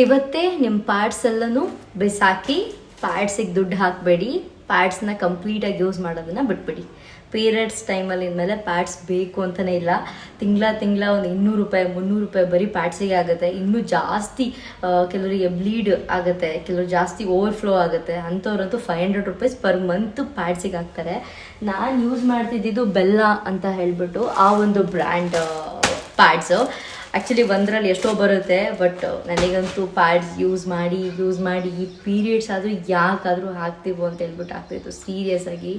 ಇವತ್ತೇ ನಿಮ್ಮ ಪ್ಯಾಡ್ಸ್ ಎಲ್ಲನೂ ಬಿಸಾಕಿ ಪ್ಯಾಡ್ಸಿಗೆ ದುಡ್ಡು ಹಾಕಬೇಡಿ ಪ್ಯಾಡ್ಸ್ನ ಕಂಪ್ಲೀಟಾಗಿ ಯೂಸ್ ಮಾಡೋದನ್ನು ಬಿಟ್ಬಿಡಿ. ಪೀರಿಯಡ್ಸ್ ಟೈಮಲ್ಲಿ ಇನ್ಮೇಲೆ ಪ್ಯಾಡ್ಸ್ ಬೇಕು ಅಂತಲೇ ಇಲ್ಲ. ತಿಂಗಳ ತಿಂಗಳ ಒಂದು ಇನ್ನೂರು ರೂಪಾಯಿ, ಮುನ್ನೂರು ರೂಪಾಯಿ ಬರೀ ಪ್ಯಾಡ್ಸಿಗೆ ಆಗುತ್ತೆ. ಇನ್ನೂ ಜಾಸ್ತಿ ಕೆಲವರಿಗೆ ಬ್ಲೀಡ್ ಆಗುತ್ತೆ, ಕೆಲವರು ಜಾಸ್ತಿ ಓವರ್ಫ್ಲೋ ಆಗುತ್ತೆ. ಅಂಥವ್ರಂತೂ five hundred rupees per month ಪ್ಯಾಡ್ಸಿಗೆ ಹಾಕ್ತಾರೆ. ನಾನು ಯೂಸ್ ಮಾಡ್ತಿದ್ದಿದ್ದು ಬೆಲ್ಲ ಅಂತ ಹೇಳಿಬಿಟ್ಟು ಆ ಒಂದು ಬ್ರ್ಯಾಂಡ್ ಪ್ಯಾಡ್ಸು ಆ್ಯಕ್ಚುಲಿ ಒಂದರಲ್ಲಿ ಎಷ್ಟೋ ಬರುತ್ತೆ ಬಟ್ ನನಗಂತೂ ಪ್ಯಾಡ್ಸ್ ಯೂಸ್ ಮಾಡಿ ಯೂಸ್ ಮಾಡಿ ಈ ಪೀರಿಯಡ್ಸ್ ಆದರೂ ಯಾಕಾದರೂ ಹಾಕ್ತೀವೋ ಅಂತ ಹೇಳ್ಬಿಟ್ಟು ಹಾಕ್ತಿತ್ತು ಸೀರಿಯಸ್ ಆಗಿ.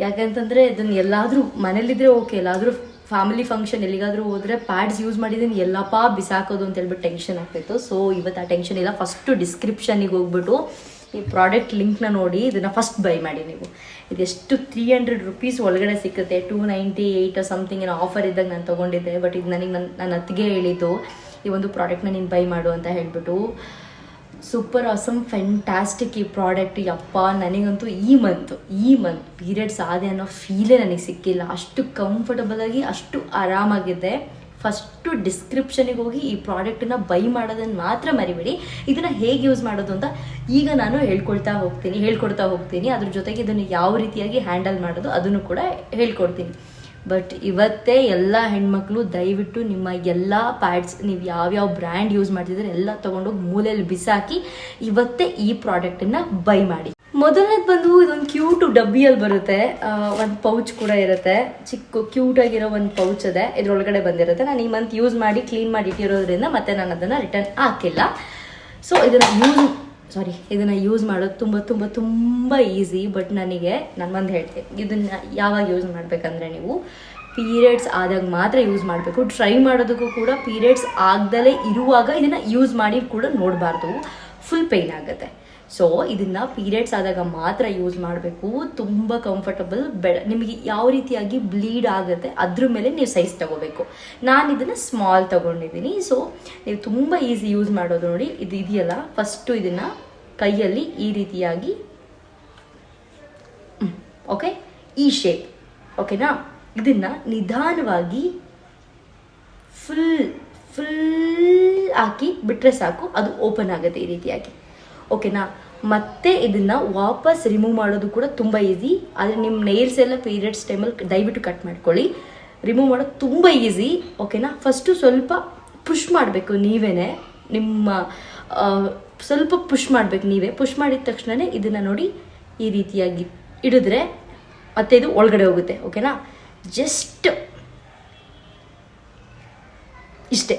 ಯಾಕಂತಂದರೆ ಇದನ್ನು ಎಲ್ಲಾದರೂ ಮನೇಲಿದ್ರೆ ಓಕೆ ಎಲ್ಲಾದರೂ ಫ್ಯಾಮಿಲಿ ಫಂಕ್ಷನ್ ಎಲ್ಲಿಗಾದರೂ ಹೋದರೆ ಪ್ಯಾಡ್ಸ್ ಯೂಸ್ ಮಾಡಿದ್ದೀನಿ ಎಲ್ಲಪ್ಪ ಬಿಸಾಕೋದು ಅಂತ ಹೇಳ್ಬಿಟ್ಟು ಟೆನ್ಷನ್ ಆಗ್ತಾಯಿತ್ತು ಸೊ ಇವತ್ತು ಆ ಟೆನ್ಷನ್ ಇಲ್ಲ. ಫಸ್ಟು ಡಿಸ್ಕ್ರಿಪ್ಷನಿಗೆ ಹೋಗ್ಬಿಟ್ಟು ಈ ಪ್ರಾಡಕ್ಟ್ ಲಿಂಕ್ನ ನೋಡಿ ಇದನ್ನು ಫಸ್ಟ್ ಬೈ ಮಾಡಿ ನೀವು. ಇದೆಷ್ಟು ತ್ರೀ ಹಂಡ್ರೆಡ್ ರುಪೀಸ್ ಒಳಗಡೆ ಸಿಕ್ಕುತ್ತೆ ಟೂ ನೈಂಟಿ ಏಯ್ಟ್ ಸಮಥಿಂಗ್ ಏನೋ ಆಫರ್ ಇದ್ದಾಗ ನಾನು ತೊಗೊಂಡಿದ್ದೆ ಬಟ್ ಇದು ನನಗೆ ನನ್ನ ನನ್ನ ಅತ್ತಿಗೆ ಹೇಳಿದ್ದು, ಈ ಒಂದು ಪ್ರಾಡಕ್ಟ್ನ ನೀನು ಬೈ ಮಾಡು ಅಂತ ಹೇಳಿಬಿಟ್ಟು. ಸೂಪರ್ ಆಸಮ್ ಫ್ಯಾಂಟಾಸ್ಟಿಕ್ ಈ ಪ್ರಾಡಕ್ಟ್ ಯಪ್ಪ, ನನಗಂತೂ ಈ ಮಂತ್ ಈ ಮಂತ್ ಪೀರಿಯಡ್ಸ್ ಆದೆ ಅನ್ನೋ ಫೀಲೇ ನನಗೆ ಸಿಕ್ಕಿಲ್ಲ. ಅಷ್ಟು ಕಂಫರ್ಟಬಲ್ ಆಗಿ, ಅಷ್ಟು ಆರಾಮಾಗಿದೆ ಫಸ್ಟು ಡಿಸ್ಕ್ರಿಪ್ಷನಿಗೆ ಹೋಗಿ ಈ ಪ್ರಾಡಕ್ಟನ್ನ ಬೈ ಮಾಡೋದನ್ನು ಮಾತ್ರ ಮರಿಬೇಡಿ. ಇದನ್ನು ಹೇಗೆ ಯೂಸ್ ಮಾಡೋದು ಅಂತ ಈಗ ನಾನು ಹೇಳ್ಕೊಳ್ತಾ ಹೋಗ್ತೀನಿ, ಹೇಳ್ಕೊಡ್ತಾ ಹೋಗ್ತೀನಿ. ಅದ್ರ ಜೊತೆಗೆ ಇದನ್ನು ಯಾವ ರೀತಿಯಾಗಿ ಹ್ಯಾಂಡಲ್ ಮಾಡೋದು ಅದನ್ನು ಕೂಡ ಹೇಳ್ಕೊಡ್ತೀನಿ. ಬಟ್ ಇವತ್ತೇ ಎಲ್ಲ ಹೆಣ್ಮಕ್ಳು ದಯವಿಟ್ಟು ನಿಮ್ಮ ಎಲ್ಲ ಪ್ಯಾಡ್ಸ್, ನೀವು ಯಾವ್ಯಾವ ಬ್ರ್ಯಾಂಡ್ ಯೂಸ್ ಮಾಡ್ತಿದ್ರೆ ಎಲ್ಲ ತೊಗೊಂಡೋಗಿ ಮೂಲೆಯಲ್ಲಿ ಬಿಸಾಕಿ ಇವತ್ತೇ ಈ ಪ್ರಾಡಕ್ಟನ್ನು ಬೈ ಮಾಡಿ. ಮೊದಲನೇದು ಬಂದು ಇದೊಂದು ಕ್ಯೂಟ್ ಡಬ್ಬಿಯಲ್ಲಿ ಬರುತ್ತೆ. ಒಂದು ಪೌಚ್ ಕೂಡ ಇರುತ್ತೆ. ಚಿಕ್ಕ ಕ್ಯೂಟ್ ಆಗಿರೋ ಒಂದು ಪೌಚ್ ಇದೆ ಇದ್ರೊಳಗಡೆ ಬಂದಿರುತ್ತೆ. ನಾನು ಈ ಮಂತ್ ಯೂಸ್ ಮಾಡಿ ಕ್ಲೀನ್ ಮಾಡಿ ಇಟ್ಟಿರೋದ್ರಿಂದ ಮತ್ತೆ ನಾನು ಅದನ್ನು ರಿಟರ್ನ್ ಹಾಕಿಲ್ಲ. ಸೊ ಇದನ್ನು ಯೂಸ್ ಸಾರಿ ಇದನ್ನು ಯೂಸ್ ಮಾಡೋದು ತುಂಬ ತುಂಬ ತುಂಬ ಈಸಿ ಬಟ್ ನನಗೆ, ನಾನು ಒಂದು ಹೇಳ್ತೀನಿ ಇದನ್ನು ಯಾವಾಗ ಯೂಸ್ ಮಾಡಬೇಕಂದ್ರೆ ನೀವು ಪೀರಿಯಡ್ಸ್ ಆದಾಗ ಮಾತ್ರ ಯೂಸ್ ಮಾಡಬೇಕು. ಟ್ರೈ ಮಾಡೋದಕ್ಕೂ ಕೂಡ ಪೀರಿಯಡ್ಸ್ ಆಗ್ದಲೇ ಇರುವಾಗ ಇದನ್ನು ಯೂಸ್ ಮಾಡಿ ಕೂಡ ನೋಡಬಾರ್ದು. ಫುಲ್ ಪೇಯ್ನ್ ಆಗುತ್ತೆ. ಸೊ ಇದನ್ನು ಪೀರಿಯಡ್ಸ್ ಆದಾಗ ಮಾತ್ರ ಯೂಸ್ ಮಾಡಬೇಕು. ತುಂಬ ಕಂಫರ್ಟಬಲ್ ಬೆಳ, ನಿಮಗೆ ಯಾವ ರೀತಿಯಾಗಿ ಬ್ಲೀಡ್ ಆಗುತ್ತೆ, ಅದ್ರ ಮೇಲೆ ನೀವು ಸೈಜ್ ತಗೋಬೇಕು. ನಾನು ಇದನ್ನು ಸ್ಮಾಲ್ ತಗೊಂಡಿದ್ದೀನಿ ಸೊ ನೀವು ತುಂಬ ಈಸಿ ಯೂಸ್ ಮಾಡೋದು ನೋಡಿ. ಇದು ಇದೆಯಲ್ಲ ಫಸ್ಟು ಇದನ್ನು ಕೈಯಲ್ಲಿ ಈ ರೀತಿಯಾಗಿ ಓಕೆ ಈ ಶೇಪ್ ಓಕೆನಾ ಇದನ್ನು ನಿಧಾನವಾಗಿ ಫುಲ್ ಫುಲ್ ಹಾಕಿ ಬಿಟ್ಟರೆ ಸಾಕು, ಅದು ಓಪನ್ ಆಗುತ್ತೆ ಈ ರೀತಿಯಾಗಿ. ಓಕೆನಾ ಮತ್ತೆ ಇದನ್ನು ವಾಪಸ್ ರಿಮೂವ್ ಮಾಡೋದು ಕೂಡ ತುಂಬ ಈಸಿ ಆದರೆ ನಿಮ್ಮ ನೈಲ್ಸ್ ಎಲ್ಲ ಪೀರಿಯಡ್ಸ್ ಟೈಮಲ್ಲಿ ದಯವಿಟ್ಟು ಕಟ್ ಮಾಡ್ಕೊಳ್ಳಿ. ರಿಮೂವ್ ಮಾಡೋದು ತುಂಬ ಈಸಿ ಓಕೆನಾ ಫಸ್ಟು ಸ್ವಲ್ಪ ಪುಷ್ ಮಾಡಬೇಕು ನೀವೇ ನಿಮ್ಮ ಸ್ವಲ್ಪ ಪುಷ್ ಮಾಡಬೇಕು ನೀವೇ. ಪುಷ್ ಮಾಡಿದ ತಕ್ಷಣವೇ ಇದನ್ನು ನೋಡಿ ಈ ರೀತಿಯಾಗಿ ಇಡಿದ್ರೆ ಮತ್ತೆ ಇದು ಒಳಗಡೆ ಹೋಗುತ್ತೆ. ಓಕೆನಾ ಜಸ್ಟ್ ಇಷ್ಟೇ.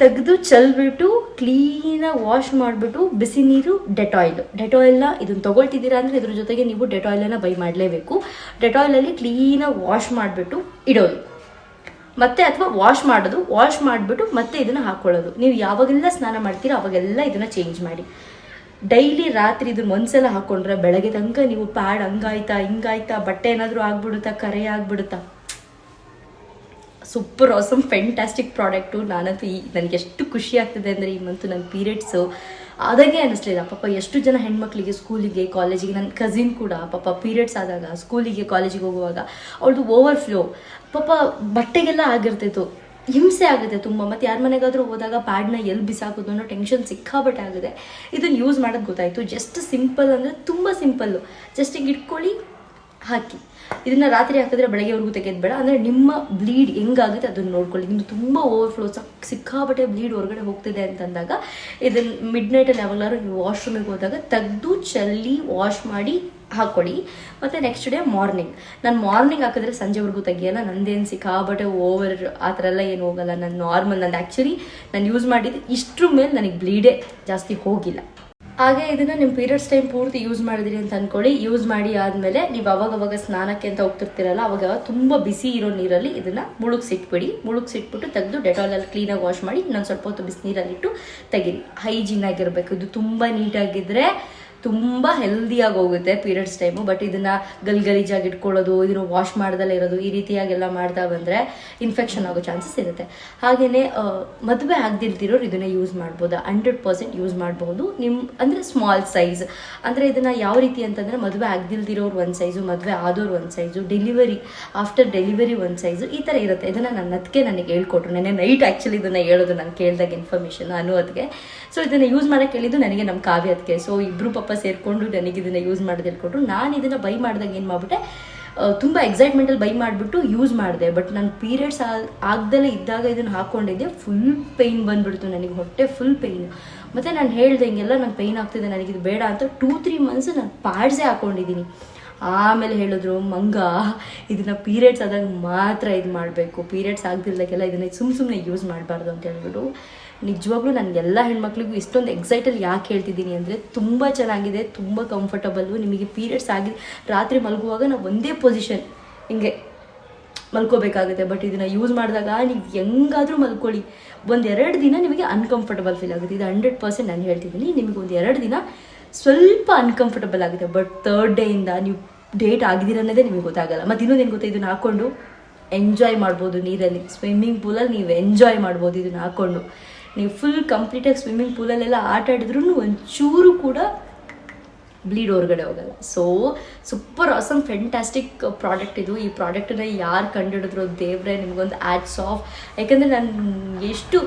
ತೆಗೆದು ಚೆಲ್ಬಿಟ್ಟು ಕ್ಲೀನಾಗಿ ವಾಶ್ ಮಾಡಿಬಿಟ್ಟು ಬಿಸಿ ನೀರು ಡೆಟಾಯಿಲ್ ಡೆಟಾಯಿಲ್ನ ಇದನ್ನು ತೊಗೊಳ್ತಿದ್ದೀರಾ ಅಂದರೆ ಇದ್ರ ಜೊತೆಗೆ ನೀವು ಡೆಟಾಯಿಲನ್ನು ಬೈ ಮಾಡಲೇಬೇಕು. ಡೆಟಾಯಿಲಲ್ಲಿ ಕ್ಲೀನಾಗಿ ವಾಶ್ ಮಾಡಿಬಿಟ್ಟು ಇಡೋದು. ಮತ್ತೆ ಅಥವಾ ವಾಶ್ ಮಾಡೋದು, ವಾಶ್ ಮಾಡಿಬಿಟ್ಟು ಮತ್ತೆ ಇದನ್ನು ಹಾಕ್ಕೊಳ್ಳೋದು ನೀವು ಯಾವಾಗೆಲ್ಲ ಸ್ನಾನ ಮಾಡ್ತೀರೋ ಅವಾಗೆಲ್ಲ ಇದನ್ನು ಚೇಂಜ್ ಮಾಡಿ. ಡೈಲಿ ರಾತ್ರಿ ಇದನ್ನ ಒಂದ್ಸಲ ಹಾಕ್ಕೊಂಡ್ರೆ ಬೆಳಗ್ಗೆ ತನಕ ನೀವು ಪ್ಯಾಡ್ ಹಂಗಾಯ್ತಾ, ಹಿಂಗಾಯ್ತಾ, ಬಟ್ಟೆ ಏನಾದರೂ ಆಗ್ಬಿಡುತ್ತಾ, ಕರೆ ಆಗ್ಬಿಡುತ್ತಾ? ಸೂಪರ್ ಆಸಮ್ ಫೆಂಟಾಸ್ಟಿಕ್ ಪ್ರಾಡಕ್ಟು ನಾನಂತೂ ಈ ನನಗೆ ಎಷ್ಟು ಖುಷಿ ಆಗ್ತಿದೆ ಅಂದರೆ ಈ ಮಂತು ನನ್ನ ಪೀರಿಯಡ್ಸು ಆದಾಗೆ ಅನ್ನಿಸ್ಲಿಲ್ಲ ಪಾಪ ಎಷ್ಟು ಜನ ಹೆಣ್ಮಕ್ಳಿಗೆ ಸ್ಕೂಲಿಗೆ ಕಾಲೇಜಿಗೆ ನನ್ನ ಕಸಿನ್ ಕೂಡ ಪಾಪ ಪೀರಿಯಡ್ಸ್ ಆದಾಗ ಸ್ಕೂಲಿಗೆ ಕಾಲೇಜಿಗೆ ಹೋಗುವಾಗ ಅವಳದು ಓವರ್ ಫ್ಲೋ ಪಾಪ ಬಟ್ಟೆಗೆಲ್ಲ ಆಗಿರ್ತಿತ್ತು. ಹಿಂಸೆ ಆಗುತ್ತೆ ತುಂಬ. ಮತ್ತು ಯಾರ ಮನೆಗಾದರೂ ಹೋದಾಗ ಪ್ಯಾಡ್ನ ಎಲ್ಲಿ ಬಿಸಾಕೋದು ಅನ್ನೋ ಟೆನ್ಷನ್ ಸಿಕ್ಕಾಬಟ್ಟೆ ಆಗಿದೆ ಇದನ್ನು ಯೂಸ್ ಮಾಡೋದು ಗೊತ್ತಾಯಿತು. ಜಸ್ಟ್ ಸಿಂಪಲ್ ಅಂದರೆ ತುಂಬ ಸಿಂಪಲ್ಲು ಜಸ್ಟ್ ಹಿಂಗೆ ಇಟ್ಕೊಳ್ಳಿ, ಹಾಕಿ. ಇದನ್ನ ರಾತ್ರಿ ಹಾಕಿದ್ರೆ ಬೆಳಗ್ಗೆವರೆಗೂ ತೆಗೆದು ಬೇಡ ಅಂದರೆ ನಿಮ್ಮ ಬ್ಲೀಡ್ ಹೆಂಗಾಗುತ್ತೆ ಅದನ್ನು ನೋಡ್ಕೊಳ್ಳಿ. ನಿಮ್ದು ತುಂಬ ಓವರ್ಫ್ಲೋ ಸಕ್ ಸಿಕ್ಕಾಬಟ್ಟೆ ಬ್ಲೀಡ್ ಹೊರಗಡೆ ಹೋಗ್ತಿದೆ ಅಂತಂದಾಗ ಇದನ್ನು ಮಿಡ್ ನೈಟಲ್ಲಿ ಯಾವಾಗಲಾದ್ರೂ ನೀವು ವಾಶ್ರೂಮಿಗೆ ಹೋದಾಗ ತೆಗೆದು ಚೆಲ್ಲಿ ವಾಶ್ ಮಾಡಿ ಹಾಕ್ಕೊಳ್ಳಿ ಮತ್ತು ನೆಕ್ಸ್ಟ್ ಡೇ ಮಾರ್ನಿಂಗ್ ನಾನು ಮಾರ್ನಿಂಗ್ ಹಾಕಿದ್ರೆ ಸಂಜೆವರೆಗೂ ತೆಗಿಯಲ್ಲ. ನಂದೇನು ಸಿಕ್ಕಾಬಟ್ಟೆ ಓವರ್ ಆ ಥರ ಎಲ್ಲ ಏನು ಹೋಗಲ್ಲ. ನಾನು ನಾರ್ಮಲ್ ನಂದು ಆ್ಯಕ್ಚುಲಿ ನಾನು ಯೂಸ್ ಮಾಡಿದ್ದು ಇಷ್ಟ್ರ ಮೇಲೆ ನನಗೆ ಬ್ಲೀಡೇ ಜಾಸ್ತಿ ಹೋಗಿಲ್ಲ. ಹಾಗೆ ಇದನ್ನ ನಿಮ್ಮ ಪೀರಿಯಡ್ಸ್ ಟೈಮ್ ಪೂರ್ತಿ ಯೂಸ್ ಮಾಡಿದ್ರಿ ಅಂತ ಅನ್ಕೊಳ್ಳಿ. ಯೂಸ್ ಮಾಡಿ ಆದಮೇಲೆ ನೀವು ಅವಾಗ ಅವಾಗ ಸ್ನಾನಕ್ಕೆ ಅಂತ ಹೋಗ್ತಿರ್ತೀರಲ್ಲ ಅವಾಗ ತುಂಬ ಬಿಸಿ ಇರೋ ನೀರಲ್ಲಿ ಇದನ್ನ ಮುಳುಗಿಸಿಟ್ಬಿಡಿ. ಮುಳುಗ್ಸಿಟ್ಬಿಟ್ಟು ತೆಗೆದು ಡೆಟಾಲಲ್ಲಿ ಕ್ಲೀನಾಗಿ ವಾಶ್ ಮಾಡಿ ನಾನು ಸ್ವಲ್ಪ ಹೊತ್ತು ಬಿಸಿ ನೀರಲ್ಲಿಟ್ಟು ತೆಗೀರಿ. ಹೈಜೀನ್ ಆಗಿರಬೇಕು. ಇದು ತುಂಬ ನೀಟಾಗಿದ್ದರೆ ತುಂಬ ಹೆಲ್ದಿಯಾಗಿ ಹೋಗುತ್ತೆ ಪೀರಿಯಡ್ಸ್ ಟೈಮು ಬಟ್ ಇದನ್ನು ಗಲ್ ಗಲೀಜಾಗಿ ಇಟ್ಕೊಳ್ಳೋದು ಇದನ್ನು ವಾಶ್ ಮಾಡ್ದಲ್ಲೇ ಇರೋದು, ಈ ರೀತಿಯಾಗೆಲ್ಲ ಮಾಡ್ತಾ ಬಂದರೆ ಇನ್ಫೆಕ್ಷನ್ ಆಗೋ ಚಾನ್ಸಸ್ ಇರುತ್ತೆ. ಹಾಗೆಯೇ ಮದುವೆ ಆಗದಿಲ್ತಿರೋರು ಇದನ್ನ ಯೂಸ್ ಮಾಡ್ಬೋದು? ಹಂಡ್ರೆಡ್ ಪರ್ಸೆಂಟ್ ಯೂಸ್ ಮಾಡ್ಬೋದು. ನಿಮ್ಮ ಅಂದರೆ ಸ್ಮಾಲ್ ಸೈಜ್ ಅಂದರೆ ಇದನ್ನು ಯಾವ ರೀತಿ ಅಂತಂದರೆ ಮದುವೆ ಆಗದಿಲ್ದಿರೋರು ಒಂದು ಸೈಜು ಮದುವೆ ಆದೋರು ಒಂದು ಸೈಜು ಡೆಲಿವರಿ ಆಫ್ಟರ್ ಡೆಲಿವರಿ ಒಂದು ಸೈಜು ಈ ಥರ ಇರುತ್ತೆ. ಇದನ್ನು ನನ್ನ ಅದಕ್ಕೆ ನನಗೆ ಹೇಳ್ಕೊಟ್ರು. ನೆನೆ ನೈಟ್ ಆ್ಯಕ್ಚುಲಿ ಇದನ್ನು ಹೇಳೋದು ನಾನು ಕೇಳಿದಾಗ ಇನ್ಫಾರ್ಮೇಷನ್ ಅನು ಅದಕ್ಕೆ ಸೊ ಇದನ್ನು ಯೂಸ್ ಮಾಡೋಕ್ಕೆ ಹೇಳಿದ್ದು ನನಗೆ ನಮ್ಮ ಕಾವ್ಯದಕ್ಕೆ ಸೊ ಇಬ್ಬರು ಪಾಪ ಸೇರಿಕೊಂಡು ನನಗೆ ಇದನ್ನು ಯೂಸ್ ಮಾಡೋದು ಹೇಳ್ಕೊಟ್ರು ನಾನು ಇದನ್ನು ಬೈ ಮಾಡಿದಾಗ ಏನು ಮಾಡ್ಬಿಟ್ಟೆ? ತುಂಬ ಎಕ್ಸೈಟ್ಮೆಂಟಲ್ಲಿ ಬೈ ಮಾಡಿಬಿಟ್ಟು ಯೂಸ್ ಮಾಡಿದೆ. ಬಟ್ ನನ್ನ ಪೀರಿಯಡ್ಸ್ ಆಗ್ದಲೇ ಇದ್ದಾಗ ಇದನ್ನು ಹಾಕ್ಕೊಂಡಿದ್ದೆ ಫುಲ್ ಪೇಯ್ನ್ ಬಂದ್ಬಿಡ್ತು ನನಗೆ, ಹೊಟ್ಟೆ ಫುಲ್ ಪೇಯ್ನು ಮತ್ತು ನಾನು ಹೇಳ್ದೆ, ಹಿಂಗೆಲ್ಲ ನಂಗೆ ಪೇಯ್ನ್ ಆಗ್ತಿದೆ ನನಗಿದು ಬೇಡ ಅಂತ ಟೂ ತ್ರೀ ಮಂತ್ಸ್ ನಾನು ಪ್ಯಾಡ್ಸೇ ಹಾಕ್ಕೊಂಡಿದ್ದೀನಿ ಆಮೇಲೆ ಹೇಳಿದ್ರು, ಮಂಗ, ಇದನ್ನ ಪೀರಿಯಡ್ಸ್ ಆದಾಗ ಮಾತ್ರ ಇದು ಮಾಡಬೇಕು. ಪೀರಿಯಡ್ಸ್ ಆಗ್ದಿಲ್ದಾಗೆಲ್ಲ ಇದನ್ನ ಸುಮ್ಮ ಸುಮ್ಮನೆ ಯೂಸ್ ಮಾಡಬಾರ್ದು ಅಂತ ಹೇಳ್ಬಿಟ್ಟು. ನಿಜವಾಗ್ಲೂ ನಾನು ಎಲ್ಲ ಹೆಣ್ಮಕ್ಳಿಗೂ ಇಷ್ಟೊಂದು ಎಕ್ಸೈಟಲ್ಲಿ ಯಾಕೆ ಹೇಳ್ತಿದ್ದೀನಿ ಅಂದರೆ ತುಂಬ ಚೆನ್ನಾಗಿದೆ, ತುಂಬ ಕಂಫರ್ಟಬಲ್ಲು ನಿಮಗೆ ಪೀರಿಯಡ್ಸ್ ಆಗಿ ರಾತ್ರಿ ಮಲಗುವಾಗ ನಾವು ಒಂದೇ ಪೊಸಿಷನ್ ಹಿಂಗೆ ಮಲ್ಕೋಬೇಕಾಗುತ್ತೆ. ಬಟ್ ಇದನ್ನು ಯೂಸ್ ಮಾಡಿದಾಗ ನೀವು ಹೆಂಗಾದರೂ ಮಲ್ಕೊಳ್ಳಿ. ಒಂದು ಎರಡು ದಿನ ನಿಮಗೆ ಅನ್ಕಂಫರ್ಟಬಲ್ ಫೀಲ್ ಆಗುತ್ತೆ. ಇದು ಹಂಡ್ರೆಡ್ ಪರ್ಸೆಂಟ್ ನಾನು ಹೇಳ್ತಿದ್ದೀನಿ. ನಿಮಗೆ ಒಂದು ಎರಡು ದಿನ ಸ್ವಲ್ಪ ಅನ್ಕಂಫರ್ಟಬಲ್ ಆಗುತ್ತೆ. ಬಟ್ ತರ್ಡ್ ಡೇಯಿಂದ ನೀವು ಡೇಟ್ ಆಗಿದ್ದೀರ ಅನ್ನೋದೇ ನಿಮಗೆ ಗೊತ್ತಾಗಲ್ಲ. ಮತ್ತು ಇನ್ನೊಂದು ಏನು ಗೊತ್ತಾ? ಇದನ್ನು ಹಾಕ್ಕೊಂಡು ಎಂಜಾಯ್ ಮಾಡ್ಬೋದು ನೀರಲ್ಲಿ. ಸ್ವಿಮ್ಮಿಂಗ್ ಪೂಲಲ್ಲಿ ನೀವು ಎಂಜಾಯ್ ಮಾಡ್ಬೋದು ಇದನ್ನು ಹಾಕ್ಕೊಂಡು ನೀವು ಫುಲ್ ಕಂಪ್ಲೀಟಾಗಿ ಸ್ವಿಮ್ಮಿಂಗ್ ಪೂಲಲ್ಲೆಲ್ಲ ಆಟ ಆಡಿದ್ರೂ ಒಂಚೂರು ಕೂಡ ಬ್ಲೀಡ್ ಹೊರಗಡೆ ಹೋಗಲ್ಲ. So super awesome fantastic product ಇದು. ಈ ಪ್ರಾಡಕ್ಟನ್ನ ಯಾರು ಕಂಡುಹಿಡಿದ್ರು ದೇವ್ರೆ, ನಿಮಗೊಂದು ಆ್ಯಡ್ಸ್ ಆಫ್ ಯಾಕಂದರೆ ನಾನು ಎಷ್ಟು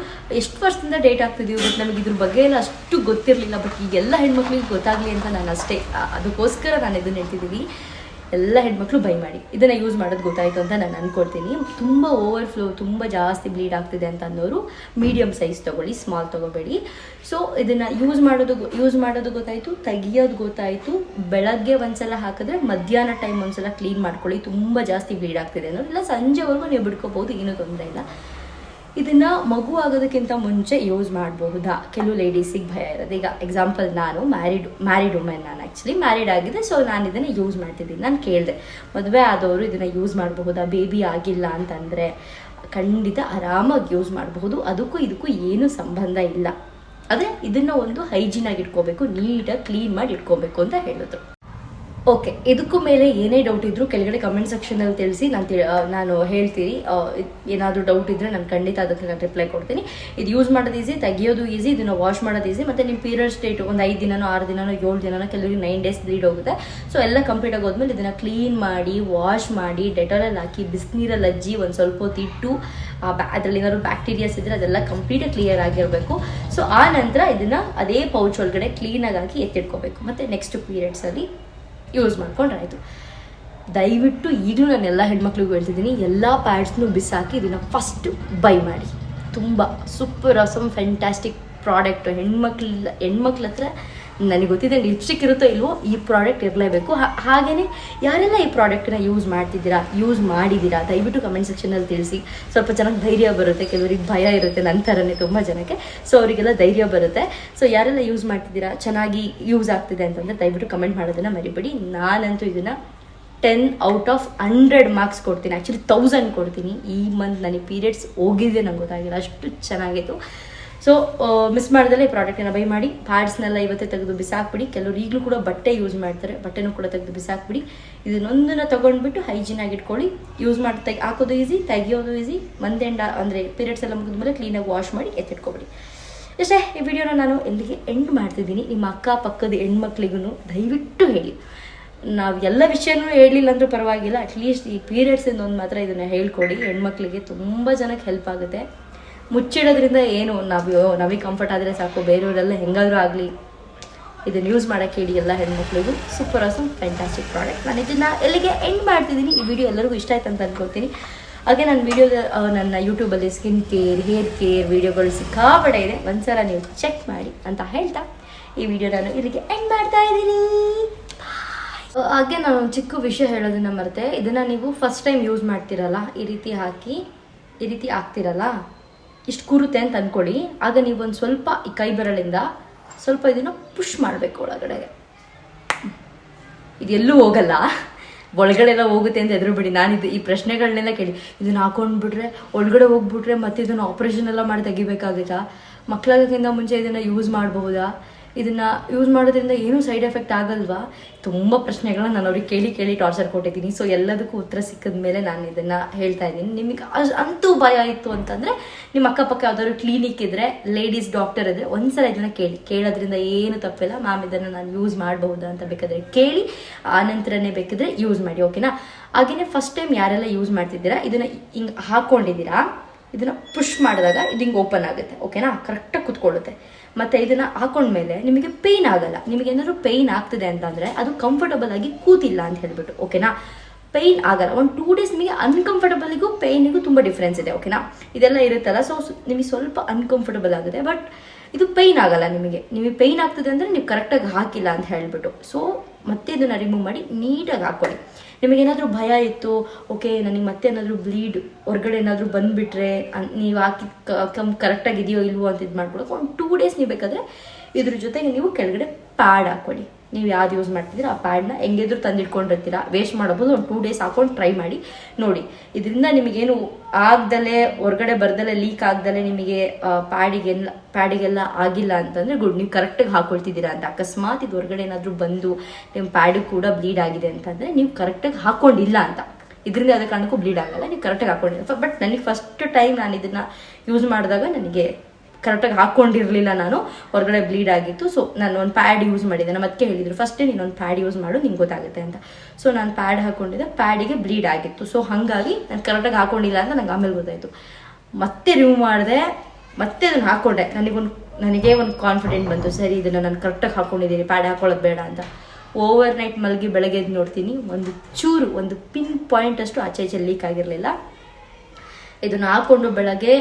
ಎಷ್ಟು ವರ್ಷದಿಂದ ಡೇಟ್ ಆಗ್ತಿದ್ದೀವಿ ಬಟ್ ನಮಗೆ ಇದ್ರ ಬಗ್ಗೆ ಎಲ್ಲ ಅಷ್ಟು ಗೊತ್ತಿರಲಿಲ್ಲ. ಬಟ್ ಈಗೆಲ್ಲ ಹೆಣ್ಮಕ್ಳಿಗೆ ಗೊತ್ತಾಗಲಿ ಅಂತ ನಾನು ಅಷ್ಟೇ ಅದಕ್ಕೋಸ್ಕರ ನಾನು ಇದನ್ನು ಹೇಳ್ತಿದ್ದೀನಿ ಎಲ್ಲ ಹೆಣ್ಮಕ್ಳು ಬೈ ಮಾಡಿ. ಇದನ್ನು ಯೂಸ್ ಮಾಡೋದು ಗೊತ್ತಾಯಿತು ಅಂತ ನಾನು ಅಂದ್ಕೊಳ್ತೀನಿ ತುಂಬ ಓವರ್ಫ್ಲೋ ತುಂಬ ಜಾಸ್ತಿ ಬ್ಲೀಡ್ ಆಗ್ತಿದೆ ಅಂತ ಅನ್ನೋರು ಮೀಡಿಯಮ್ ಸೈಜ್ ತೊಗೊಳ್ಳಿ ಸ್ಮಾಲ್ ತೊಗೋಬೇಡಿ. ಸೊ ಇದನ್ನು ಯೂಸ್ ಮಾಡೋದು ಯೂಸ್ ಮಾಡೋದು ಗೊತ್ತಾಯಿತು, ತೆಗಿಯೋದು ಗೊತ್ತಾಯಿತು. ಬೆಳಗ್ಗೆ ಒಂದ್ಸಲ ಹಾಕಿದ್ರೆ ಮಧ್ಯಾಹ್ನ ಟೈಮ್ ಒಂದ್ಸಲ ಕ್ಲೀನ್ ಮಾಡ್ಕೊಳ್ಳಿ. ತುಂಬ ಜಾಸ್ತಿ ಬ್ಲೀಡ್ ಆಗ್ತಿದೆ ಅನ್ನೋದು ಇಲ್ಲ, ಸಂಜೆವರೆಗೂ ನೀವು ಬಿಡ್ಕೋಬೋದು ಏನೂ ತೊಂದರೆ ಇಲ್ಲ. ಇದನ್ನ ಮಗು ಆಗೋದಕ್ಕಿಂತ ಮುಂಚೆ ಯೂಸ್ ಮಾಡಬಹುದಾ? ಕೆಲವು ಲೇಡೀಸಿಗೆ ಭಯ ಇರೋದು. ಈಗ ಎಕ್ಸಾಂಪಲ್ ನಾನು ಮ್ಯಾರಿಡ್ ಮ್ಯಾರಿಡ್ ವುಮೆನ್ ನಾನು ಆ್ಯಕ್ಚುಲಿ ಮ್ಯಾರಿಡ್ ಆಗಿದೆ ಸೊ ನಾನು ಇದನ್ನು ಯೂಸ್ ಮಾಡ್ತಿದ್ದೀನಿ. ನಾನು ಕೇಳಿದೆ, ಮದುವೆ ಆದವರು ಇದನ್ನು ಯೂಸ್ ಮಾಡಬಹುದಾ? ಬೇಬಿ ಆಗಿಲ್ಲ ಅಂತಂದರೆ ಖಂಡಿತ ಆರಾಮಾಗಿ ಯೂಸ್ ಮಾಡಬಹುದು. ಅದಕ್ಕೂ ಇದಕ್ಕೂ ಏನೂ ಸಂಬಂಧ ಇಲ್ಲ. ಅದೇ ಇದನ್ನು ಒಂದು ಹೈಜೀನಾಗಿ ಇಟ್ಕೋಬೇಕು, ನೀಟಾಗಿ ಕ್ಲೀನ್ ಮಾಡಿ ಇಟ್ಕೋಬೇಕು ಅಂತ ಹೇಳಿದ್ರು. ಓಕೆ ಇದಕ್ಕೂ ಮೇಲೆ ಏನೇ ಡೌಟ್ ಇದ್ರು ಕೆಳಗಡೆ ಕಮೆಂಟ್ ಸೆಕ್ಷನಲ್ಲಿ ತಿಳಿಸಿ ನಾನು ನಾನು ಹೇಳ್ತೀನಿ. ಏನಾದರೂ ಡೌಟ್ ಇದ್ದರೆ ನಾನು ಖಂಡಿತ ಅದಕ್ಕೆ ನಾನು ರಿಪ್ಲೈ ಕೊಡ್ತೀನಿ. ಇದು ಯೂಸ್ ಮಾಡೋದು ಈಸಿ ತೆಗಿಯೋದು ಈಸಿ ಇದನ್ನು ವಾಶ್ ಮಾಡೋದು ಈಸಿ ಮತ್ತು ನಿಮ್ಮ ಪೀರಿಯಡ್ ಸ್ಟೇಟ್ ಒಂದು ಐದು ದಿನನೋ, ಆರು ದಿನನೋ, ಏಳು ದಿನನೋ ಕೆಲವರಿಗೆ ನೈನ್ ಡೇಸ್ ಬ್ಲೀಡ್ ಹೋಗುತ್ತೆ. ಸೊ ಎಲ್ಲ ಕಂಪ್ಲೀಟ್ ಆಗೋದ್ಮೇಲೆ ಇದನ್ನು ಕ್ಲೀನ್ ಮಾಡಿ ವಾಶ್ ಮಾಡಿ ಡೆಟಾಲಲ್ಲಿ ಹಾಕಿ, ಬಿಸಿನೀರಲ್ಲಿ ಅಜ್ಜಿ ಒಂದು ಸ್ವಲ್ಪ ಹೊತ್ತು ಇಟ್ಟು ಅದರಲ್ಲಿ ಏನಾದ್ರು ಬ್ಯಾಕ್ಟೀರಿಯಾಸ್ ಇದ್ದರೆ ಅದೆಲ್ಲ ಕಂಪ್ಲೀಟ್ ಕ್ಲಿಯರ್ ಆಗಿರಬೇಕು. ಸೊ ಆ ನಂತರ ಇದನ್ನು ಅದೇ ಪೌಚ್ ಒಳಗಡೆ ಕ್ಲೀನಾಗಿ ಹಾಕಿ ಎತ್ತಿಟ್ಕೋಬೇಕು. ಮತ್ತು ನೆಕ್ಸ್ಟ್ ಪೀರಿಯಡ್ಸಲ್ಲಿ ಯೂಸ್ ಮಾಡ್ಕೊಂಡ್ರೆ ಆಯಿತು ದಯವಿಟ್ಟು ಈಗಲೂ ನಾನು ಎಲ್ಲ ಹೆಣ್ಮಕ್ಳಿಗೂ ಹೇಳ್ತಿದ್ದೀನಿ, ಎಲ್ಲ ಪ್ಯಾಡ್ಸ್ನು ಬಿಸಾಕಿ ಇದನ್ನು ಫಸ್ಟ್ ಬೈ ಮಾಡಿ. ತುಂಬ ಸೂಪರ್ ಅಸಮ್ ಫ್ಯಾಂಟಾಸ್ಟಿಕ್ ಪ್ರಾಡಕ್ಟು ಹೆಣ್ಮಕ್ಳ ಹೆಣ್ಮಕ್ಳ ಹತ್ರ ನನಗೆ ಗೊತ್ತಿದೆ ಲಿಪ್ಸ್ಟಿಕ್ ಇರುತ್ತೋ ಇಲ್ವೋ, ಈ ಪ್ರಾಡಕ್ಟ್ ಇರಲೇಬೇಕು. ಹಾಗೆಯೇ ಯಾರೆಲ್ಲ ಈ ಪ್ರಾಡಕ್ಟನ್ನ ಯೂಸ್ ಮಾಡ್ತಿದ್ದೀರಾ ಯೂಸ್ ಮಾಡಿದ್ದೀರಾ, ದಯವಿಟ್ಟು ಕಮೆಂಟ್ ಸೆಕ್ಷನಲ್ಲಿ ತಿಳಿಸಿ. ಸ್ವಲ್ಪ ಜನಕ್ಕೆ ಧೈರ್ಯ ಬರುತ್ತೆ, ಕೆಲವರಿಗೆ ಭಯ ಇರುತ್ತೆ ನನ್ನ ಥರನೇ ತುಂಬ ಜನಕ್ಕೆ. ಸೊ ಅವರಿಗೆಲ್ಲ ಧೈರ್ಯ ಬರುತ್ತೆ. ಸೊ ಯಾರೆಲ್ಲ ಯೂಸ್ ಮಾಡ್ತಿದ್ದೀರಾ, ಚೆನ್ನಾಗಿ ಯೂಸ್ ಆಗ್ತಿದೆ ಅಂತಂದರೆ ದಯವಿಟ್ಟು ಕಮೆಂಟ್ ಮಾಡೋದನ್ನು ಮರಿಬೇಡಿ. ನಾನಂತೂ ಇದನ್ನು ten out of hundred marks ಕೊಡ್ತೀನಿ. ಆ್ಯಕ್ಚುಲಿ ತೌಸಂಡ್ ಕೊಡ್ತೀನಿ. ಈ ಮಂತ್ ನನಗೆ ಪೀರಿಯಡ್ಸ್ ಹೋಗಿದೆ ನಂಗೆ ಗೊತ್ತಾಗಿಲ್ಲ. ಅಷ್ಟು ಚೆನ್ನಾಗಿತ್ತು. ಸೊ ಮಿಸ್ ಮಾಡ್ದಲ್ಲೇ ಈ ಪ್ರಾಡಕ್ಟನ್ನು ಬೈ ಮಾಡಿ ಪ್ಯಾಡ್ಸ್ನೆಲ್ಲ ಇವತ್ತೇ ತೆಗೆದು ಬಿಸಾಕ್ಬಿಡಿ. ಕೆಲವರು ಈಗಲೂ ಕೂಡ ಬಟ್ಟೆ ಯೂಸ್ ಮಾಡ್ತಾರೆ, ಬಟ್ಟೆನೂ ಕೂಡ ತೆಗೆದು ಬಿಸಾಕ್ಬಿಡಿ. ಇದನ್ನೊಂದನ್ನು ತೊಗೊಂಡ್ಬಿಟ್ಟು ಹೈಜೀನ್ ಆಗಿ ಇಟ್ಕೊಳ್ಳಿ. ಯೂಸ್ ಮಾಡಿ ತೆಗೆ ಹಾಕೋದು ಈಸಿ ತೆಗಿಯೋದು ಈಸಿ ಮಂದೆಂಡ ಅಂದರೆ ಪೀರಿಯಡ್ಸ್ ಎಲ್ಲ ಮುಗಿದ್ಮೇಲೆ ಕ್ಲೀನಾಗಿ ವಾಶ್ ಮಾಡಿ ಎತ್ತಿಟ್ಕೊಬಿಡಿ. ಇಷ್ಟೇ ಈ ವಿಡಿಯೋನ ನಾನು ಎಲ್ಲಿಗೆ ಎಂಡ್ ಮಾಡ್ತಿದ್ದೀನಿ. ನಿಮ್ಮ ಅಕ್ಕ ಪಕ್ಕದ ಹೆಣ್ಮಕ್ಳಿಗೂ ದಯವಿಟ್ಟು ಹೇಳಿ. ನಾವು ಎಲ್ಲ ವಿಷಯನೂ ಹೇಳಿಲ್ಲ ಅಂದರೂ ಪರವಾಗಿಲ್ಲ. ಅಟ್ಲೀಸ್ಟ್ ಈ ಪೀರಿಯಡ್ಸಿಂದ ಒಂದು ಮಾತ್ರ ಇದನ್ನು ಹೇಳ್ಕೊಡಿ. ಹೆಣ್ಮಕ್ಳಿಗೆ ತುಂಬ ಜನಕ್ಕೆ ಹೆಲ್ಪ್ ಆಗುತ್ತೆ. ಮುಚ್ಚಿಡೋದ್ರಿಂದ ಏನು ನಾವು ನಮಗೆ ಕಂಫರ್ಟ್ ಆದರೆ ಸಾಕು, ಬೇರೆಯವರೆಲ್ಲ ಹೆಂಗಾದರೂ ಆಗಲಿ. ಇದನ್ನು ಯೂಸ್ ಮಾಡೋಕ್ಕೆ ಹೇಳಿ ಎಲ್ಲ ಹೆಣ್ಮಕ್ಳಿಗೂ ಸೂಪರ್ ಆಸಮ್ ಫ್ಯಾಂಟಾಸ್ಟಿಕ್ ಪ್ರಾಡಕ್ಟ್ ನಾನು ಇದನ್ನು ಎಲ್ಲಿಗೆ ಎಂಡ್ ಮಾಡ್ತಿದ್ದೀನಿ, ಈ ವಿಡಿಯೋ ಎಲ್ಲರಿಗೂ ಇಷ್ಟ ಆಯ್ತು ಅಂತ ಅನ್ಕೊಳ್ತೀನಿ. ಹಾಗೆ ನನ್ನ ವಿಡಿಯೋ ನನ್ನ ಯೂಟ್ಯೂಬಲ್ಲಿ ಸ್ಕಿನ್ ಕೇರ್ ಹೇರ್ ಕೇರ್ ವಿಡಿಯೋಗಳು ಸಿಕ್ಕಾಪಡೆ ಇದೆ. ಒಂದ್ಸಲ ನೀವು ಚೆಕ್ ಮಾಡಿ ಅಂತ ಹೇಳ್ತಾ, ಈ ವಿಡಿಯೋ ನಾನು ಇಲ್ಲಿಗೆ ಎಂಡ್ ಮಾಡ್ತಾ ಇದ್ದೀನಿ. ಹಾಗೆ ನಾನು ಚಿಕ್ಕ ವಿಷಯ ಹೇಳೋದನ್ನ ಮರೆತೆ. ಇದನ್ನು ನೀವು ಫಸ್ಟ್ ಟೈಮ್ ಯೂಸ್ ಮಾಡ್ತಿರಲ್ಲ, ಈ ರೀತಿ ಹಾಕಿ, ಈ ರೀತಿ ಹಾಕ್ತಿರಲ್ಲ? ಇಷ್ಟು ಕೂರುತ್ತೆ ಅಂತ ಅಂದ್ಕೊಳ್ಳಿ ಆಗ ನೀವು ಒಂದು ಸ್ವಲ್ಪ ಈ ಕೈ ಬೆರಳಿಂದ ಸ್ವಲ್ಪ ಇದನ್ನು ಪುಷ್ ಮಾಡಬೇಕು ಒಳಗಡೆಗೆ ಇದೆಲ್ಲೂ ಹೋಗಲ್ಲ. ಒಳಗಡೆ ಎಲ್ಲ ಹೋಗುತ್ತೆ ಅಂತ ಎದುರು ಬಿಡಿ ನಾನು ಇದು ಈ ಪ್ರಶ್ನೆಗಳನ್ನೆಲ್ಲ ಕೇಳಿ, ಇದನ್ನ ಹಾಕೊಂಡ್ಬಿಟ್ರೆ, ಒಳಗಡೆ ಹೋಗ್ಬಿಟ್ರೆ ಮತ್ತೆ ಇದನ್ನು ಆಪ್ರೇಷನ್ ಎಲ್ಲ ಮಾಡಿ ತೆಗಿಬೇಕಾಗುತ್ತಾ? ಮಕ್ಕಳಾಗೋಕ್ಕಿಂತ ಮುಂಚೆ ಇದನ್ನು ಯೂಸ್ ಮಾಡಬಹುದಾ? ಇದನ್ನ ಯೂಸ್ ಮಾಡೋದ್ರಿಂದ ಏನೂ ಸೈಡ್ ಎಫೆಕ್ಟ್ ಆಗಲ್ವಾ? ತುಂಬ ಪ್ರಶ್ನೆಗಳನ್ನ ನಾನು ಅವ್ರಿಗೆ ಕೇಳಿ ಕೇಳಿ ಟಾರ್ಚರ್ ಕೊಟ್ಟಿದ್ದೀನಿ. ಸೊ ಎಲ್ಲದಕ್ಕೂ ಉತ್ತರ ಸಿಕ್ಕಿದ ಮೇಲೆ ನಾನು ಇದನ್ನ ಹೇಳ್ತಾ ಇದ್ದೀನಿ. ನಿಮಗೆ ಅಂತೂ ಭಯ ಇತ್ತು ಅಂತಂದ್ರೆ ನಿಮ್ಮ ಅಕ್ಕಪಕ್ಕ ಯಾವ್ದಾದ್ರು ಕ್ಲಿನಿಕ್ ಇದ್ರೆ ಲೇಡೀಸ್ ಡಾಕ್ಟರ್ ಇದ್ರೆ ಒಂದ್ಸಲ ಇದನ್ನ ಕೇಳಿ. ಕೇಳೋದ್ರಿಂದ ಏನು ತಪ್ಪಿಲ್ಲ. ಮ್ಯಾಮ್ ಇದನ್ನ ನಾನು ಯೂಸ್ ಮಾಡಬಹುದಾ ಅಂತ ಬೇಕಾದ್ರೆ ಕೇಳಿ ಆನಂತರನೇ ಬೇಕಿದ್ರೆ ಯೂಸ್ ಮಾಡಿ ಓಕೆನಾ ಹಾಗೆಯೇ ಫಸ್ಟ್ ಟೈಮ್ ಯಾರೆಲ್ಲ ಯೂಸ್ ಮಾಡ್ತಿದ್ದೀರಾ, ಇದನ್ನ ಹಿಂಗೆ ಹಾಕೊಂಡಿದ್ದೀರಾ, ಇದನ್ನ ಪುಷ್ ಮಾಡಿದಾಗ ಇದು ಹಿಂಗೆ ಓಪನ್ ಆಗುತ್ತೆ ಓಕೆನಾ ಕರೆಕ್ಟಾಗಿ ಕುತ್ಕೊಳ್ಳುತ್ತೆ. ಮತ್ತೆ ಇದನ್ನ ಹಾಕೊಂಡ್ಮೇಲೆ ನಿಮಗೆ ಪೇಯ್ನ್ ಆಗಲ್ಲ. ನಿಮಗೆ ಏನಾದ್ರು ಪೇಯ್ನ್ ಆಗ್ತಿದೆ ಅಂತಂದ್ರೆ ಅದು ಕಂಫರ್ಟಬಲ್ ಆಗಿ ಕೂತಿಲ್ಲ ಅಂತ ಹೇಳ್ಬಿಟ್ಟು ಓಕೆನಾ ಪೇಯ್ನ್ ಆಗಲ್ಲ. ಒಂದು ಟೂ ಡೇಸ್ ನಿಮಗೆ ಅನ್ಕಂಫರ್ಟಬಲಿಗೂ ಪೇಯ್ನಿಗೂ ತುಂಬ ಡಿಫ್ರೆನ್ಸ್ ಇದೆ ಓಕೆನಾ ಇದೆಲ್ಲ ಇರುತ್ತಲ್ಲ ಸೊ, ನಿಮಗೆ ಸ್ವಲ್ಪ ಅನ್ಕಂಫರ್ಟಬಲ್ ಆಗುತ್ತೆ ಬಟ್ ಇದು ಪೇಯ್ನ್ ಆಗಲ್ಲ ನಿಮಗೆ. ನಿಮಗೆ ಪೇಯ್ನ್ ಆಗ್ತದೆ ಅಂದರೆ ನೀವು ಕರೆಕ್ಟಾಗಿ ಹಾಕಿಲ್ಲ ಅಂತ ಹೇಳಿಬಿಟ್ಟು. ಸೊ ಮತ್ತೆ ಇದನ್ನು ರಿಮೂವ್ ಮಾಡಿ ನೀಟಾಗಿ ಹಾಕ್ಕೊಳ್ಳಿ ನಿಮಗೇನಾದರೂ ಭಯ ಇತ್ತು ಓಕೆ ನನಗೆ ಮತ್ತೆ ಏನಾದರೂ ಬ್ಲೀಡ್ ಹೊರಗಡೆ ಏನಾದರೂ ಬಂದುಬಿಟ್ರೆ ನೀವು ಹಾಕಿದ ಕಮ್ ಕರೆಕ್ಟಾಗಿ ಇದೆಯೋ ಇಲ್ವೋ ಅಂತ ಇದು ಮಾಡ್ಕೊಳಕ್ಕೆ ಒಂದು ಟೂ ಡೇಸ್ ನೀವು ಬೇಕಾದರೆ ಇದ್ರ ಜೊತೆಗೆ ನೀವು ಕೆಳಗಡೆ ಪ್ಯಾಡ್ ಹಾಕ್ಕೊಳ್ಳಿ ನೀವು ಯಾವ್ದು ಯೂಸ್ ಮಾಡ್ತಿದ್ದೀರಾ ಆ ಪ್ಯಾಡ್ನ ಹೆಂಗಿದ್ರು ತಂದಿಟ್ಕೊಂಡಿರ್ತೀರಾ. ವೇಸ್ಟ್ ಮಾಡಬಹುದು, ಒಂದು ಟೂ ಡೇಸ್ ಹಾಕೊಂಡು ಟ್ರೈ ಮಾಡಿ, ನೋಡಿ. ಇದರಿಂದ ನಿಮಗೇನು ಆಗ್ದಲೆ, ಹೊರಗಡೆ ಬರ್ದಲ್ಲೇ ಲೀಕ್ ಆಗ್ದಲೆ ನಿಮಗೆ ಪ್ಯಾಡಿಗೆಲ್ಲ ಪ್ಯಾಡಿಗೆಲ್ಲ ಆಗಿಲ್ಲ ಅಂತಂದ್ರೆ ಗುಡ್ ನೀವು ಕರೆಕ್ಟಾಗಿ ಹಾಕೊಳ್ತಿದ್ದೀರಾ ಅಂತ. ಅಕಸ್ಮಾತ್ ಇದು ಹೊರಗಡೆ ಏನಾದರೂ ಬಂದು ನಿಮ್ಮ ಪ್ಯಾಡು ಕೂಡ ಬ್ಲೀಡ್ ಆಗಿದೆ ಅಂತಂದ್ರೆ ನೀವು ಕರೆಕ್ಟಾಗಿ ಹಾಕೊಂಡಿಲ್ಲ ಅಂತ. ಇದರಿಂದ ಯಾವುದೇ ಕಾರಣಕ್ಕೂ ಬ್ಲೀಡ್ ಆಗಲ್ಲ, ನೀವು ಕರೆಕ್ಟಾಗಿ ಹಾಕೊಂಡಿಲ್ಲ. ಬಟ್ ನನಗೆ ಫಸ್ಟ್ ಟೈಮ್ ನಾನು ಇದನ್ನ ಯೂಸ್ ಮಾಡಿದಾಗ ನನಗೆ ಕರೆಕ್ಟಾಗಿ ಹಾಕ್ಕೊಂಡಿರಲಿಲ್ಲ ನಾನು, ಹೊರಗಡೆ ಬ್ಲೀಡ್ ಆಗಿತ್ತು. ಸೊ ನಾನು ಒಂದು ಪ್ಯಾಡ್ ಯೂಸ್ ಮಾಡಿದ್ದೆ ನಮ್ಮ ಅದಕ್ಕೆ ಹೇಳಿದ್ರು ಫಸ್ಟೇ ನೀನು ಒಂದು ಪ್ಯಾಡ್ ಯೂಸ್ ಮಾಡು, ನಿಂಗೆ ಗೊತ್ತಾಗುತ್ತೆ ಅಂತ. ಸೊ ನಾನು ಪ್ಯಾಡ್ ಹಾಕೊಂಡಿದ್ದೆ. ಪ್ಯಾಡಿಗೆ ಬ್ಲೀಡ್ ಆಗಿತ್ತು. ಸೊ ಹಾಗಾಗಿ ನಾನು ಕರೆಕ್ಟಾಗಿ ಹಾಕೊಂಡಿಲ್ಲ ಅಂತ ನಂಗೆ ಆಮೇಲೆ ಗೊತ್ತಾಯಿತು. ಮತ್ತೆ ರಿಮೂವ್ ಮಾಡಿದೆ. ಮತ್ತೆ ಅದನ್ನು ಹಾಕ್ಕೊಂಡೆ ನನಗೊಂದು ನನಗೆ ಒಂದು ಕಾನ್ಫಿಡೆಂಟ್ ಬಂತು. ಸರಿ, ಇದನ್ನು ನಾನು ಕರೆಕ್ಟಾಗಿ ಹಾಕ್ಕೊಂಡಿದ್ದೀನಿ ಪ್ಯಾಡ್ ಹಾಕೊಳ್ಳೋದು ಬೇಡ ಅಂತ. ಓವರ್ ನೈಟ್ ಮಲಗಿ ಬೆಳಗ್ಗೆ ನೋಡ್ತೀನಿ. ಒಂದು ಚೂರು, ಒಂದು ಪಿನ್ ಪಾಯಿಂಟ್ ಅಷ್ಟು ಆಚೆ ಈಚೆ ಲೀಕ್ ಆಗಿರಲಿಲ್ಲ. ಇದನ್ನ ಹಾಕೊಂಡು ಬೆಳಗ್ಗೆ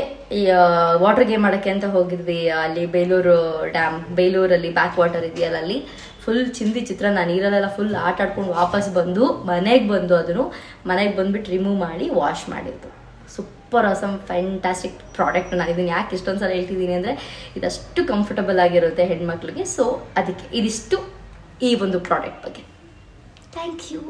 ವಾಟರ್ ಗೇಮ್ ಮಾಡೋಕ್ಕೆ ಅಂತ ಹೋಗಿದ್ವಿ. ಅಲ್ಲಿ ಬೇಲೂರು ಡ್ಯಾಮ್ ಬೇಲೂರಲ್ಲಿ ಬ್ಯಾಕ್ ವಾಟರ್ ಇದೆಯಲ್ಲ ಅಲ್ಲಿ. ಫುಲ್ ಚಿಂದಿ ಚಿತ್ರ ನಾನು ನೀರಲ್ಲೆಲ್ಲ ಫುಲ್ ಆಟ ಆಡ್ಕೊಂಡು ವಾಪಸ್ ಬಂದು ಮನೆಗೆ ಬಂದು ಅದನ್ನು ಮನೆಗೆ ಬಂದ್ಬಿಟ್ಟು ರಿಮೂವ್ ಮಾಡಿ ವಾಶ್ ಮಾಡಿದ್ದು. ಸೂಪರ್ ಆಸಮ್ ಫ್ಯಾಂಟಾಸ್ಟಿಕ್ ಪ್ರಾಡಕ್ಟ್ ನಾನು ಇದನ್ನು ಯಾಕೆ ಇಷ್ಟೊಂದು ಸಲ ಹೇಳ್ತಿದ್ದೀನಿ ಅಂದರೆ, ಇದಷ್ಟು ಕಂಫರ್ಟಬಲ್ ಆಗಿರುತ್ತೆ ಹೆಣ್ಮಕ್ಳಿಗೆ. ಸೊ ಅದಕ್ಕೆ ಇದಿಷ್ಟು ಈ ಒಂದು ಪ್ರಾಡಕ್ಟ್ ಬಗ್ಗೆ. Thank you